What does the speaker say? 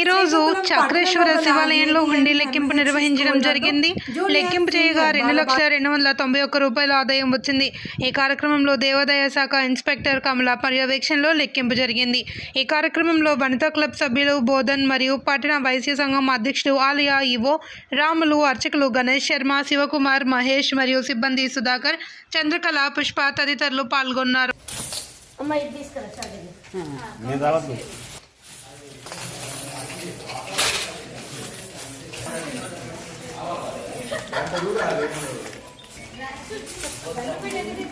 ఈరోజు చక్రేశ్వర శివాలయంలో హుండీ లెక్కింపు నిర్వహించడం జరిగింది. లెక్కింపు చేయగా రెండు లక్షల రెండు వందల తొంభై ఒక్క రూపాయల ఆదాయం వచ్చింది. ఈ కార్యక్రమంలో దేవాదాయ శాఖ ఇన్స్పెక్టర్ కమల పర్యవేక్షణలో లెక్కింపు జరిగింది. ఈ కార్యక్రమంలో వనితా క్లబ్ సభ్యులు బోధన్ మరియు పట్టణ వైశ్య సంఘం అధ్యక్షుడు ఆలియా ఇవో రాములు అర్చకులు గణేష్ శర్మ శివకుమార్ మహేష్ మరియు సిబ్బంది సుధాకర్ చంద్రకళ పుష్ప తదితరులు పాల్గొన్నారు. అమ్మ ఇది